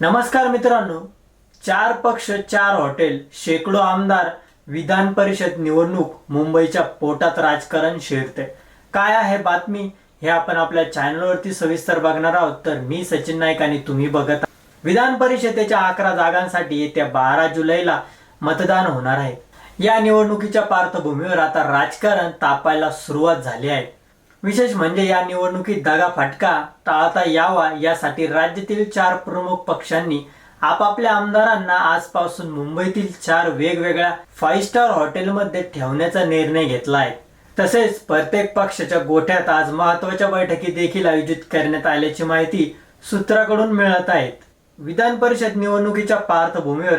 नमस्कार मित्रांनो. चार पक्ष चार हॉटेल शेकडो आमदार विधान परिषद निवडणूक मुंबईच्या पोटात राजकारण शिरते. काय आहे बातमी? हे आपण आपल्या चॅनलवरती सविस्तर बघणार आहोत. तर मी सचिन नाईक आणि तुम्ही बघत विधान परिषदेच्या अकरा जागांसाठी येत्या बारा जुलैला मतदान होणार आहे. या निवडणुकीच्या पार्श्वभूमीवर आता राजकारण तापायला सुरुवात झाली आहे. विशेष म्हणजे या निवडणुकीत दगा फटका टाळता यावा यासाठी राज्यातील चार प्रमुख पक्षांनी आपापल्या आमदारांना आजपासून मुंबईतील चार वेगवेगळ्या फाईव्ह स्टार हॉटेलमध्ये ठेवण्याचा निर्णय घेतला आहे तसेच प्रत्येक पक्षाच्या गोठ्यात आज महत्त्वाच्या बैठकी देखील आयोजित करण्यात आल्याची माहिती सूत्राकडून मिळत आहेत. विधान परिषद निवडणुकीच्या पार्श्वभूमीवर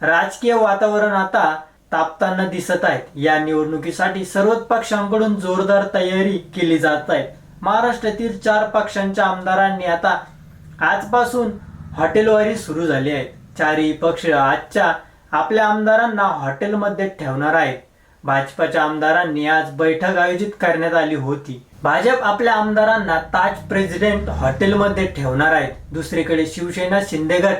राजकीय वातावरण आता तापताना दिसत आहेत. या निवडणुकीसाठी सर्वच पक्षांकडून जोरदार तयारी केली जात आहे. महाराष्ट्रातील चार पक्षांच्या आमदारांनी आता आजपासून हॉटेलवारी सुरू झाली आहे चारही पक्ष आजच्या आपल्या आमदारांना हॉटेलमध्ये ठेवणार आहेत. भाजपाच्या आमदारांनी आज बैठक आयोजित करण्यात आली होती. भाजप आपल्या आमदारांना ताज प्रेसिडेंट हॉटेलमध्ये ठेवणार आहेत. दुसरीकडे शिवसेना शिंदेगड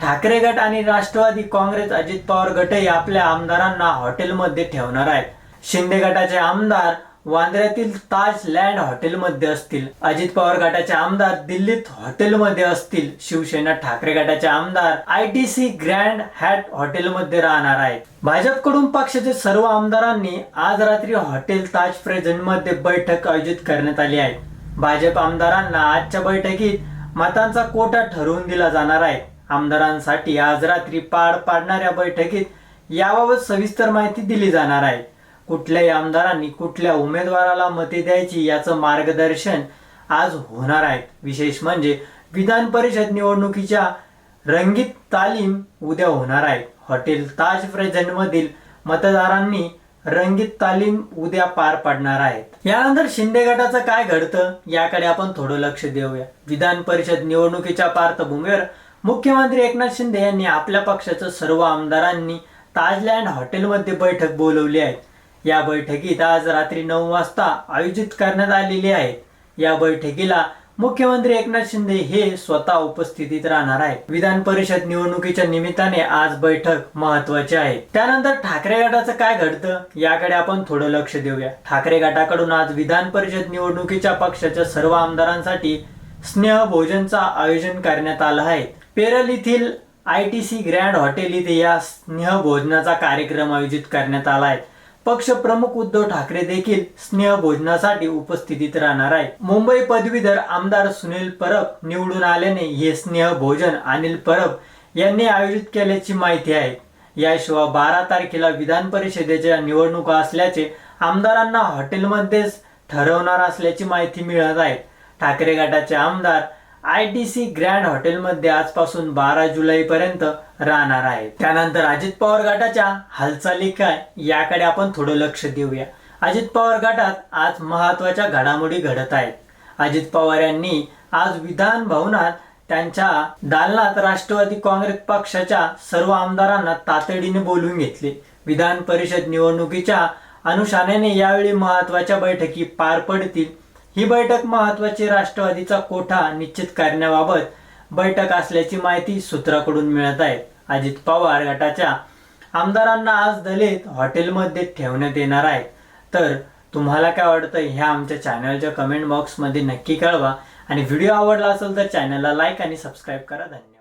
ठाकरे गट आणि राष्ट्रवादी काँग्रेस अजित पवार गटही आपल्या आमदारांना हॉटेलमध्ये ठेवणार आहेत. शिंदे गटाचे आमदार वांद्र्यातील ताज लँड हॉटेलमध्ये असतील. अजित पवार गटाचे आमदार दिल्लीत हॉटेलमध्ये असतील. शिवसेना ठाकरे गटाचे आमदार I T C grand Hyatt हॉटेलमध्ये राहणार आहेत. भाजपकडून पक्षाचे सर्व आमदारांनी आज रात्री हॉटेल ताज प्रेझेंटमध्ये बैठक आयोजित करण्यात आली आहे. भाजप आमदारांना आजच्या बैठकीत मतांचा कोटा ठरवून दिला जाणार आहे. आमदारांसाठी आज रात्री पार पाडणाऱ्या बैठकीत याबाबत सविस्तर माहिती दिली जाणार आहे. कुठल्याही आमदारांनी कुठल्या उमेदवाराला मते द्यायची याचं मार्गदर्शन आज होणार आहे. विशेष म्हणजे विधान परिषद निवडणुकीच्या रंगीत तालीम उद्या होणार आहे. हॉटेल ताज प्रेझेंटमधील मतदारांनी रंगीत तालीम उद्या पार पाडणार आहेत. यानंतर शिंदे गटाचं काय घडतं याकडे आपण थोडं लक्ष देऊया. विधान परिषद निवडणुकीच्या पार्श्वभूमीवर मुख्यमंत्री एकनाथ शिंदे यांनी आपल्या पक्षाच्या सर्व आमदारांनी ताजलँड हॉटेलमध्ये बैठक बोलवली आहे. या बैठकीत आज रात्री नऊ वाजता आयोजित करण्यात आलेली आहे. या बैठकीला मुख्यमंत्री एकनाथ शिंदे हे स्वतः उपस्थितीत राहणार आहे विधान परिषद निवडणुकीच्या निमित्ताने आज बैठक महत्वाची आहे. त्यानंतर ठाकरे गटाचं काय घडतं याकडे आपण थोडं लक्ष देऊया. ठाकरे गटाकडून आज विधान परिषद निवडणुकीच्या पक्षाच्या सर्व आमदारांसाठी स्नेह भोजनचं आयोजन करण्यात आलं आहे. पेरल येथील I T C grand hotel इथे या स्नेह भोजनाचा कार्यक्रम आयोजित करण्यात आला आहे पक्ष प्रमुख उद्धव ठाकरे देखील स्नेह भोजनासाठी उपस्थितीत राहणार आहे मुंबई पदवीधर आमदार सुनील परब निवडून आल्याने हे स्नेह भोजन अनिल परब यांनी आयोजित केल्याची माहिती आहे. याशिवाय बारा तारखेला विधान परिषदेच्या निवडणुका असल्याचे आमदारांना हॉटेलमध्येच ठरवणार असल्याची माहिती मिळत आहे. ठाकरे गटाचे आमदार आय टी सी ग्रँड हॉटेलमध्ये आजपासून बारा जुलैपर्यंत राहणार आहे. त्यानंतर अजित पवार गटाच्या हालचाली काय याकडे आपण थोडं लक्ष देऊया. अजित पवार गटात आज महत्त्वाच्या घडामोडी घडत आहेत. अजित पवार यांनी आज विधान भवनात त्यांच्या दालनात राष्ट्रवादी काँग्रेस पक्षाच्या सर्व आमदारांना तातडीने बोलवून घेतले. विधान परिषद निवडणुकीच्या अनुषंगाने यावेळी महत्त्वाच्या बैठकी पार पडतील. ही बैठक महत्वाची राष्ट्रवादीचा कोठा निश्चित करण्याबाबत बैठक असल्याची माहिती सूत्राकडून मिळत आहे. अजित पवार गटाच्या आमदारांना आज दलित हॉटेलमध्ये ठेवण्यात येणार आहे. तर तुम्हाला काय वाटतं ह्या आमच्या चॅनलच्या कमेंट बॉक्समध्ये नक्की कळवा. आणि व्हिडिओ आवडला असेल तर चॅनलला लाईक आणि सबस्क्राईब करा. धन्यवाद.